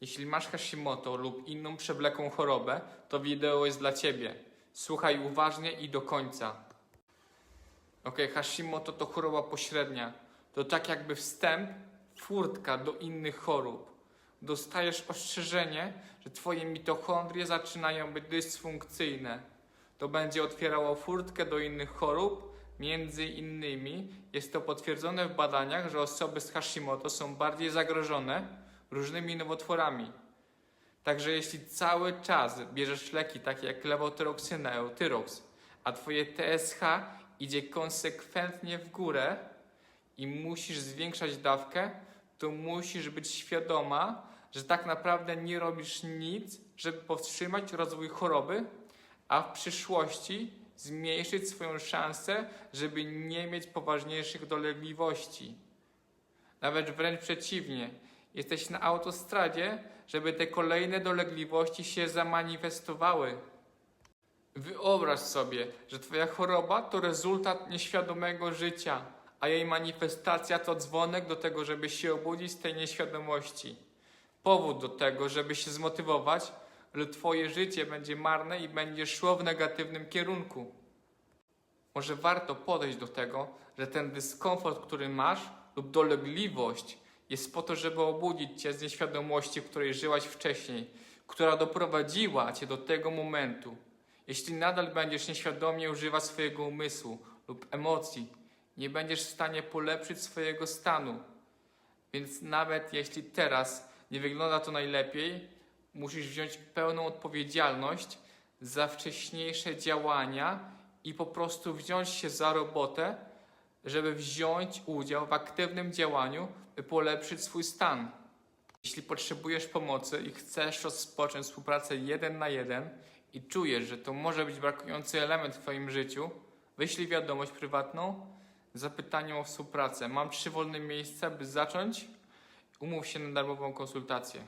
Jeśli masz Hashimoto lub inną przewlekłą chorobę, to wideo jest dla Ciebie. Słuchaj uważnie i do końca. Ok, Hashimoto to choroba pośrednia. To tak jakby wstęp, furtka do innych chorób. Dostajesz ostrzeżenie, że Twoje mitochondrie zaczynają być dysfunkcyjne. To będzie otwierało furtkę do innych chorób. Między innymi jest to potwierdzone w badaniach, że osoby z Hashimoto są bardziej zagrożone różnymi nowotworami. Także jeśli cały czas bierzesz leki takie jak lewotyroksynę, eutyrox, a twoje TSH idzie konsekwentnie w górę i musisz zwiększać dawkę, to musisz być świadoma, że tak naprawdę nie robisz nic, żeby powstrzymać rozwój choroby, a w przyszłości zmniejszyć swoją szansę, żeby nie mieć poważniejszych dolegliwości. Nawet wręcz przeciwnie, jesteś na autostradzie, żeby te kolejne dolegliwości się zamanifestowały. Wyobraź sobie, że Twoja choroba to rezultat nieświadomego życia, a jej manifestacja to dzwonek do tego, żeby się obudzić z tej nieświadomości. Powód do tego, żeby się zmotywować, lub Twoje życie będzie marne i będzie szło w negatywnym kierunku. Może warto podejść do tego, że ten dyskomfort, który masz, lub dolegliwość jest po to, żeby obudzić cię z nieświadomości, w której żyłaś wcześniej, która doprowadziła cię do tego momentu. Jeśli nadal będziesz nieświadomie używać swojego umysłu lub emocji, nie będziesz w stanie polepszyć swojego stanu. Więc nawet jeśli teraz nie wygląda to najlepiej, musisz wziąć pełną odpowiedzialność za wcześniejsze działania i po prostu wziąć się za robotę, żeby wziąć udział w aktywnym działaniu, by polepszyć swój stan. Jeśli potrzebujesz pomocy i chcesz rozpocząć współpracę jeden na jeden i czujesz, że to może być brakujący element w Twoim życiu, wyślij wiadomość prywatną z zapytaniem o współpracę. Mam trzy wolne miejsca, by zacząć. Umów się na darmową konsultację.